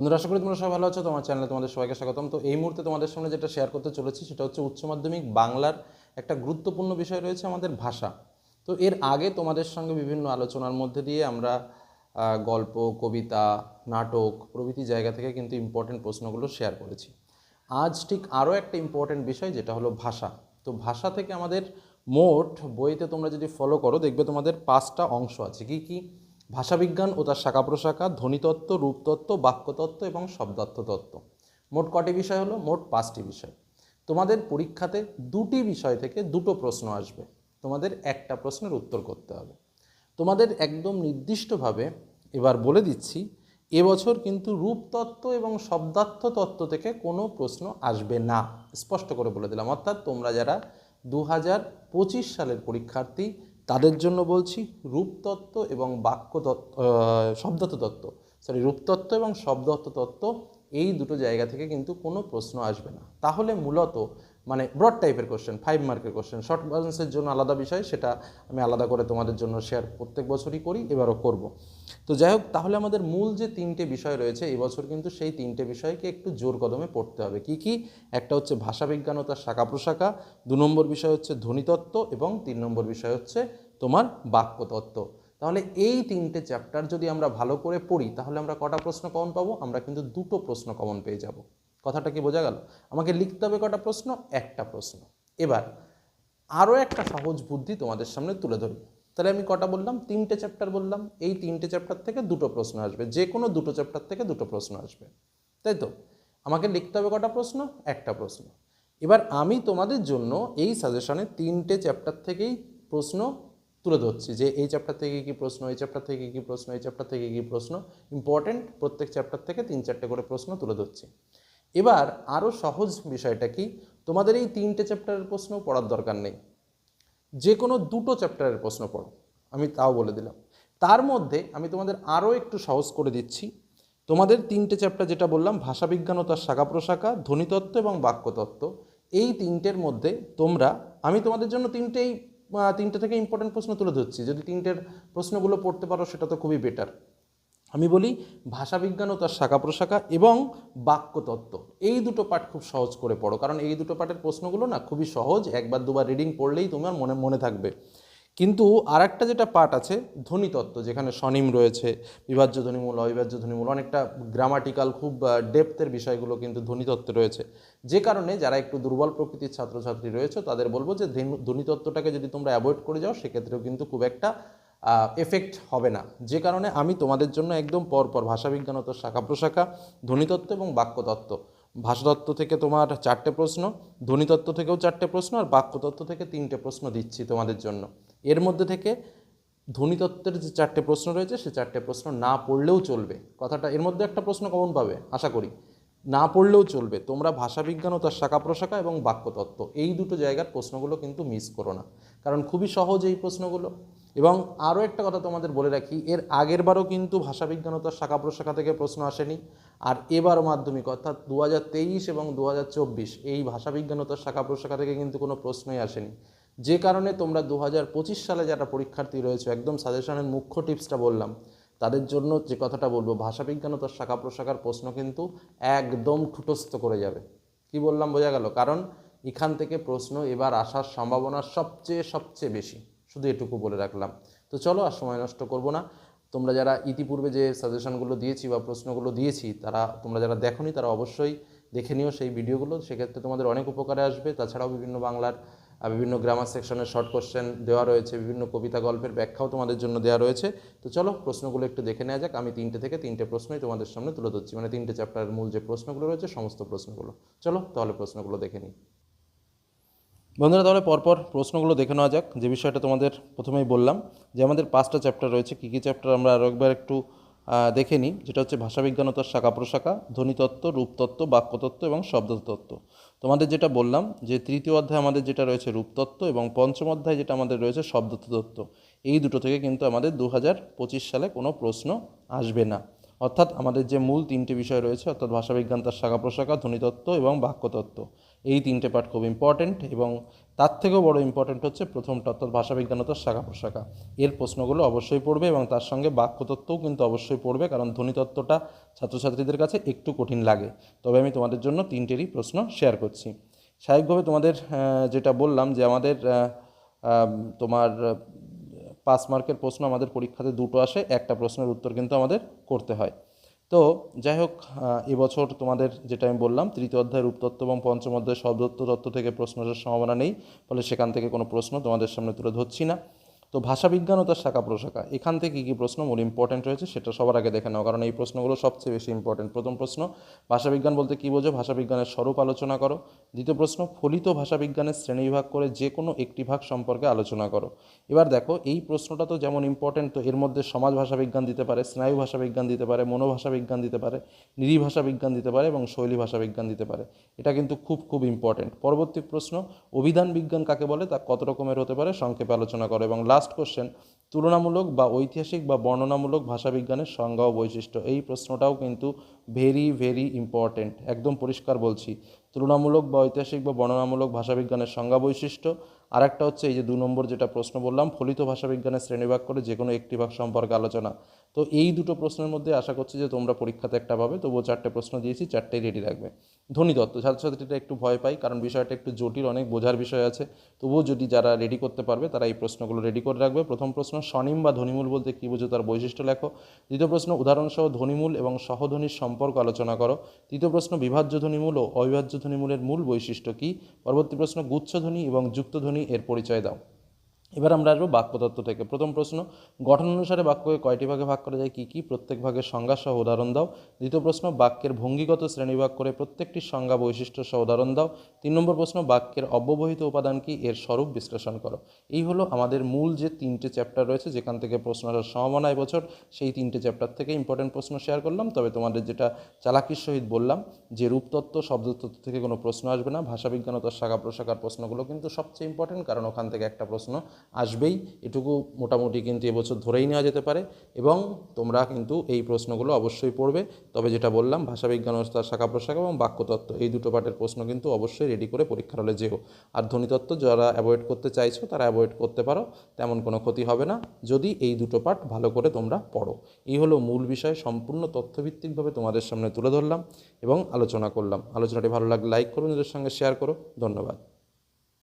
বন্ধুরা, আশা করি তোমরা সবাই ভালো আছো। তোমার চ্যানেলে তোমাদের সবাইকে স্বাগতম। তো এই মুহূর্তে তোমাদের সামনে যেটা শেয়ার করতে চলেছি, সেটা হচ্ছে উচ্চ মাধ্যমিক বাংলার একটা গুরুত্বপূর্ণ বিষয় রয়েছে আমাদের ভাষা। তো এর আগে তোমাদের সঙ্গে বিভিন্ন আলোচনার মধ্যে দিয়ে আমরা গল্প, কবিতা, নাটক প্রভৃতি জায়গা থেকে কিন্তু ইম্পর্টেন্ট প্রশ্নগুলো শেয়ার করেছি। আজ ঠিক আরও একটা ইম্পর্টেন্ট বিষয়, যেটা হলো ভাষা। তো ভাষা থেকে আমাদের মোট বইতে তোমরা যদি ফলো করো, দেখবে তোমাদের পাঁচটা অংশ আছে। কি কি? ভাষাবিজ্ঞান ও তার শাখা প্রশাখা, ধ্বনিতত্ত্ব, রূপতত্ত্ব, বাক্যতত্ত্ব এবং শব্দার্থ তত্ত্ব মোট কটি বিষয় হলো? মোট পাঁচটি বিষয়। তোমাদের পরীক্ষাতে দুটি বিষয় থেকে দুটো প্রশ্ন আসবে। তোমাদের একটা প্রশ্নের উত্তর করতে হবে। তোমাদের একদম নির্দিষ্টভাবে এবার বলে দিচ্ছি এবছর কিন্তু রূপতত্ত্ব এবং শব্দার্থ তত্ত্ব থেকে কোনো প্রশ্ন আসবে না। স্পষ্ট করে বলে দিলাম। অর্থাৎ তোমরা যারা দু হাজার পঁচিশ সালের পরীক্ষার্থী তাদের জন্য বলছি রূপতত্ত্ব এবং বাক্য তত্ত্ব শব্দার্থ তত্ত্ব সরি রূপতত্ত্ব এবং শব্দত্ব তত্ত্ব এই দুটো জায়গা থেকে কিন্তু কোনো প্রশ্ন আসবে না। তাহলে মূলত মানে ব্রড টাইপের কোশ্চেন ফাইভ মার্কের কোশ্চেন শর্ট ব্যালেন্সের জন্য আলাদা বিষয়, সেটা আমি আলাদা করে তোমাদের জন্য শেয়ার প্রত্যেক বছরই করি, এবারও করব। তো যাই হোক, তাহলে আমাদের মূল যে তিনটে বিষয় রয়েছে এবছর কিন্তু সেই তিনটে বিষয়কে একটু জোর কদমে পড়তে হবে। কি কি? একটা হচ্ছে ভাষাবিজ্ঞান ও তার শাখা প্রশাখা, দু নম্বর বিষয় হচ্ছে ধ্বনিতত্ত্ব এবং তিন নম্বর বিষয় হচ্ছে তোমার বাক্যতত্ত্ব তাহলে এই তিনটে চ্যাপ্টার যদি আমরা ভালো করে পড়ি, তাহলে আমরা কটা প্রশ্ন কমন পাবো? আমরা কিন্তু দুটো প্রশ্ন কমন পেয়ে যাব। কথাটা কি বোঝা গেল? আমাকে লিখতে হবে কটা প্রশ্ন? একটা প্রশ্ন। এবার আরও একটা সহজ বুদ্ধি তোমাদের সামনে তুলে ধরব। তাহলে আমি কটা বললাম? তিনটে চ্যাপ্টার বললাম। এই তিনটে চ্যাপ্টার থেকে দুটো প্রশ্ন আসবে। যে কোনো দুটো চ্যাপ্টার থেকে দুটো প্রশ্ন আসবে। তাই তো? আমাকে লিখতে হবে কটা প্রশ্ন? একটা প্রশ্ন। এবার আমি তোমাদের জন্য এই সাজেশনে তিনটে চ্যাপ্টার থেকেই প্রশ্ন তুলে ধরছি যে এই চ্যাপ্টার থেকে কী প্রশ্ন, এই চ্যাপ্টার থেকে কী প্রশ্ন, এই চ্যাপ্টার থেকে কী প্রশ্ন। ইম্পর্টেন্ট প্রত্যেক চ্যাপ্টার থেকে তিন চারটে করে প্রশ্ন তুলে ধরছি। এবার আরও সহজ বিষয়টা কি? তোমাদের এই তিনটে চ্যাপ্টারের প্রশ্ন পড়ার দরকার নেই। যে কোনো দুটো চ্যাপ্টারের প্রশ্ন পড়ো। আমি তাও বলে দিলাম। তার মধ্যে আমি তোমাদের আরও একটু সহজ করে দিচ্ছি। তোমাদের তিনটে চ্যাপ্টার যেটা বললাম, ভাষাবিজ্ঞান ও তার শাখা প্রশাখা, ধ্বনিতত্ত্ব এবং বাক্যতত্ত্ব, এই তিনটের মধ্যে তোমরা, আমি তোমাদের জন্য তিনটেই তিনটে থেকে ইম্পর্টেন্ট প্রশ্ন তুলে ধরছি। যদি তিনটের প্রশ্নগুলো পড়তে পারো, সেটা তো খুবই বেটার আমি বলি ভাষাবিজ্ঞান ও তার শাখা প্রশাখা এবং বাক্যতত্ত্ব। এই দুটো পাঠ খুব সহজ করে পড়ো, কারণ এই দুটো পাঠের প্রশ্নগুলো না খুবই সহজ, একবার দুবার রিডিং পড়লেই তোমার মনে মনে থাকবে। কিন্তু আর একটা যেটা পাঠ আছে, ধ্বনিতত্ত্ব, যেখানে স্বনিম রয়েছে, বিভাজ্য ধ্বনিমূল, অবিভাজ্য ধ্বনিমূল, অনেকটা গ্রামাটিক্যাল খুব ডেপথের বিষয়গুলো কিন্তু ধ্বনিতত্ত্বে রয়েছে। যে কারণে যারা একটু দুর্বল প্রকৃতির ছাত্রছাত্রী রয়েছে, তাদের বলব যে ধ্বনি- ধ্বনিতত্ত্বটাকে যদি তোমরা অ্যাভয়েড করে যাও, সেক্ষেত্রেও কিন্তু খুব একটা এফেক্ট হবে না। যে কারণে আমি তোমাদের জন্য একদম পরপর ভাষাবিজ্ঞান ও শাখা প্রশাখা, ধ্বনিতত্ত্ব এবং বাক্যতত্ত্ব। ভাষাতত্ত্ব থেকে তোমার চারটে প্রশ্ন, ধ্বনিতত্ত্ব থেকেও চারটে প্রশ্ন আর বাক্যতত্ত্ব থেকে তিনটে প্রশ্ন দিচ্ছি তোমাদের জন্য। এর মধ্যে থেকে ধ্বনিতত্ত্বের যে চারটে প্রশ্ন রয়েছে, সে চারটে প্রশ্ন না পড়লেও চলবে। কথাটা এর মধ্যে একটা প্রশ্ন কমন পাবে, আশা করি। না পড়লেও চলবে। তোমরা ভাষাবিজ্ঞান ও তার শাখা প্রশাখা এবং বাক্যতত্ত্ব, এই দুটো জায়গার প্রশ্নগুলো কিন্তু মিস করো না। কারণ খুবই সহজ এই প্রশ্নগুলো। এবং আরও একটা কথা তোমাদের বলে রাখি, এর আগের বারও কিন্তু ভাষাবিজ্ঞান ও তার শাখা প্রশাখা থেকে প্রশ্ন আসেনি। আর এবার মাধ্যমিক, অর্থাৎ দু হাজার তেইশ এবং দু হাজার চব্বিশ, এই ভাষাবিজ্ঞান ও তার শাখা প্রশাখা থেকে কিন্তু কোনো প্রশ্নই আসেনি। যে কারণে তোমরা দু হাজার পঁচিশ সালে যারা পরীক্ষার্থী রয়েছে, একদম সাজেশনের মুখ্য টিপসটা বললাম। তাদের জন্য যে কথাটা বলব ভাষাবিজ্ঞান ও তার শাখা প্রশাখার প্রশ্ন কিন্তু একদম ঠুটস্থ করে যাবে। কি বললাম, বোঝা গেল? কারণ এখান থেকে প্রশ্ন এবার আসার সম্ভাবনা সবচেয়ে সবচেয়ে বেশি। শুধু এটুকু বলে রাখলাম। তো চলো আর সময় নষ্ট করব না। তোমরা যারা ইতিপূর্বে যে সাজেশনগুলো দিয়েছি বা প্রশ্নগুলো দিয়েছি, তারা, তোমরা যারা দেখোনি, তারা অবশ্যই দেখে নিও সেই ভিডিওগুলো। সেক্ষেত্রে তোমাদের অনেক উপকারে আসবে। তাছাড়াও বিভিন্ন বাংলার বিভিন্ন গ্রামার সেকশনের শর্ট কোশ্চেন দেওয়া রয়েছে, বিভিন্ন কবিতা গল্পের ব্যাখ্যাও তোমাদের জন্য দেওয়া রয়েছে। তো চলো, প্রশ্নগুলো একটু দেখে নেওয়া যাক। আমি তিনটে থেকে তিনটে প্রশ্নই তোমাদের সামনে তুলে ধরছি। মানে তিনটে চ্যাপ্টারের মূল যে প্রশ্নগুলো রয়েছে, সমস্ত প্রশ্নগুলো। চলো, তাহলে প্রশ্নগুলো দেখে নিই। বন্ধুরা, তাহলে পরপর প্রশ্নগুলো দেখে নেওয়া যাক। যে বিষয়টা তোমাদের প্রথমেই বললাম, যে আমাদের পাঁচটা চ্যাপ্টার রয়েছে। কী কী চ্যাপ্টার আমরা আরও একবার একটু দেখে নিই, যেটা হচ্ছে ভাষাবিজ্ঞান ও শাখা প্রশাখা ধ্বনিতত্ত্ব রূপতত্ত্ব বাক্যতত্ত্ব এবং শব্দতত্ত্ব তোমাদের যেটা বললাম, যে তৃতীয় অধ্যায় আমাদের যেটা রয়েছে রূপতত্ত্ব এবং পঞ্চম অধ্যায় যেটা আমাদের রয়েছে শব্দতত্ত্ব এই দুটো থেকে কিন্তু আমাদের দু হাজার পঁচিশ সালে কোনো প্রশ্ন আসবে না। অর্থাৎ আমাদের যে মূল তিনটি বিষয় রয়েছে, অর্থাৎ ভাষাবিজ্ঞান তার শাখা প্রশাখা ধ্বনিতত্ত্ব এবং বাক্যতত্ত্ব এই তিনটে পাঠ খুব ইম্পর্টেন্ট এবং তার থেকেও বড় ইম্পর্টেন্ট হচ্ছে প্রথমটা অর্থাৎ ভাষাবিজ্ঞান ও শাখা প্রশাখা। এর প্রশ্নগুলো অবশ্যই পড়বে এবং তার সঙ্গে বাক্যতত্ত্বও কিন্তু অবশ্যই পড়বে কারণ ধ্বনিতত্ত্বটা ছাত্রছাত্রীদের কাছে একটু কঠিন লাগে। তবে আমি তোমাদের জন্য তিনটেরই প্রশ্ন শেয়ার করছি। স্বাভাবিকভাবে তোমাদের যেটা বললাম যে আমাদের তোমার পাস মার্কের প্রশ্ন আমাদের পরীক্ষাতে দুটো আসে, একটা প্রশ্নের উত্তর কিন্তু আমাদের করতে হয়। তো যাই হোক এবছর তোমাদের যেটা আমি বললাম, তৃতীয় অধ্যায় রূপতত্ত্ব এবং পঞ্চম অধ্যায় শব্দত্ব তত্ত্ব থেকে প্রশ্ন আসার সম্ভাবনা নেই, ফলে সেখান থেকে কোনো প্রশ্ন তোমাদের সামনে তুলে ধরছি না। তো ভাষাবিজ্ঞান ও তার শাখা প্রশাখা, এখান থেকে কী কী প্রশ্ন মূল ইম্পর্টেন্ট রয়েছে সেটা সবার আগে দেখে নাও, কারণ এই প্রশ্নগুলো সবচেয়ে বেশি ইম্পর্টেন্ট প্রথম প্রশ্ন, ভাষাবিজ্ঞান বলতে কী বোঝো? ভাষাবিজ্ঞানের স্বরূপ আলোচনা করো। দ্বিতীয় প্রশ্ন, ফলিত ভাষাবিজ্ঞানের শ্রেণীবিভাগ করে যে কোনো একটি ভাগ সম্পর্কে আলোচনা করো। এবার দেখো, এই প্রশ্নটা তো যেমন ইম্পর্টেন্ট তো এর মধ্যে সমাজ ভাষাবিজ্ঞান দিতে পারে, স্নায়ু ভাষাবিজ্ঞান দিতে পারে, মনোভাষাবিজ্ঞান দিতে পারে নিরীভাষা বিজ্ঞান দিতে পারে এবং শৈলী ভাষাবিজ্ঞান দিতে পারে। এটা কিন্তু খুব খুব ইম্পর্টেন্ট পরবর্তী প্রশ্ন, অভিধান বিজ্ঞান কাকে বলে? তা কত রকমের হতে পারে? সংক্ষেপে আলোচনা করো এবং লাস্ট কোশ্চেন তুলনামূলক বা ঐতিহাসিক বা বর্ণনামূলক ভাষাবিজ্ঞানের সংজ্ঞা ও বৈশিষ্ট্য, এই প্রশ্নটাও কিন্তু ভেরি ভেরি ইম্পর্টেন্ট একদম পরিষ্কার বলছি। তুলনামূলক বা ঐতিহাসিক বা বর্ণনামূলক ভাষাবিজ্ঞানের সংজ্ঞা বৈশিষ্ট্য আর একটা হচ্ছে এই যে দু নম্বর যেটা প্রশ্ন বললাম, ফলিত ভাষাবিজ্ঞানের শ্রেণীভাগ করে যে কোনো একটি ভাগ সম্পর্কে আলোচনা। তো এই দুটো প্রশ্নের মধ্যে আশা করছি যে তোমরা পরীক্ষাতে একটা পাবে, তবুও চারটে প্রশ্ন দিয়েছি, চারটেই রেডি রাখবে ধ্বনিতত্ত্ব ছাত্রছাত্রীরা একটু ভয় পাই কারণ বিষয়টা একটু জটিল, অনেক বোঝার বিষয় আছে। তবুও যদি যারা রেডি করতে পারবে, তারা এই প্রশ্নগুলো রেডি করে রাখবে। প্রথম প্রশ্ন, স্বনিম বা ধ্বনিমূল বলতে কী বোঝো তার বৈশিষ্ট্য লেখো। দ্বিতীয় প্রশ্ন, উদাহরণসহ ধ্বনিমূল এবং সহধ্বনির সম্পর্ক আলোচনা করো। তৃতীয় প্রশ্ন, বিভাজ্য ধ্বনিমূল ও অবিভাজ্য ধ্বনিমূলের মূল বৈশিষ্ট্য কী? পরবর্তী প্রশ্ন গুচ্ছধ্বনি এবং যুক্তধ্বনি এর পরিচয় দাও। এবার আমরা আসব বাক্যতত্ত্ব থেকে। প্রথম প্রশ্ন, গঠন অনুসারে বাক্যকে কয়টি ভাগে ভাগ করা যায়, কী কী? প্রত্যেক ভাগের সংজ্ঞা সহ উদাহরণ দাও। দ্বিতীয় প্রশ্ন, বাক্যের ভঙ্গিগত শ্রেণীভাগ করে প্রত্যেকটি সংজ্ঞা বৈশিষ্ট্য সহ উদাহরণ দাও। তিন নম্বর প্রশ্ন, বাক্যের অব্যবহিত উপাদান কি? এর স্বরূপ বিশ্লেষণ করো। এই হলো আমাদের মূল যে তিনটে চ্যাপ্টার রয়েছে, যেখান থেকে প্রশ্ন আসার সম্ভাবনা এবছর, সেই তিনটে চ্যাপ্টার থেকে ইম্পর্টেন্ট প্রশ্ন শেয়ার করলাম। তবে তোমাদের যেটা চালাকির সহিত বললাম, যে রূপতত্ত্ব, শব্দতত্ত্ব থেকে কোনো প্রশ্ন আসবে না। ভাষাবিজ্ঞান ও তার শাখা প্রশাখার প্রশ্নগুলো কিন্তু সবচেয়ে ইম্পর্টেন্ট কারণ ওখান থেকে একটা প্রশ্ন আসবেই। এটুকু মোটামুটি কিন্তু এবছর ধরেই নেওয়া যেতে পারে এবং তোমরা কিন্তু এই প্রশ্নগুলো অবশ্যই পড়বে। তবে যেটা বললাম, ভাষাবিজ্ঞান তার শাখা প্রশাখা এবং বাক্যতত্ত্ব, এই দুটো পাঠের প্রশ্ন কিন্তু অবশ্যই রেডি করে পরীক্ষার হলে যেও। আর ধ্বনিতত্ত্ব যারা অ্যাভয়েড করতে চাইছো, তারা অ্যাভয়েড করতে পারো, তেমন কোনো ক্ষতি হবে না। যদি এই দুটো পাঠ ভালো করে তোমরা পড়ো। এই হলো মূল বিষয়, সম্পূর্ণ তথ্যভিত্তিকভাবে তোমাদের সামনে তুলে ধরলাম এবং আলোচনা করলাম। আলোচনাটি ভালো লাগলে লাইক করুন নিজের সঙ্গে শেয়ার করো। ধন্যবাদ।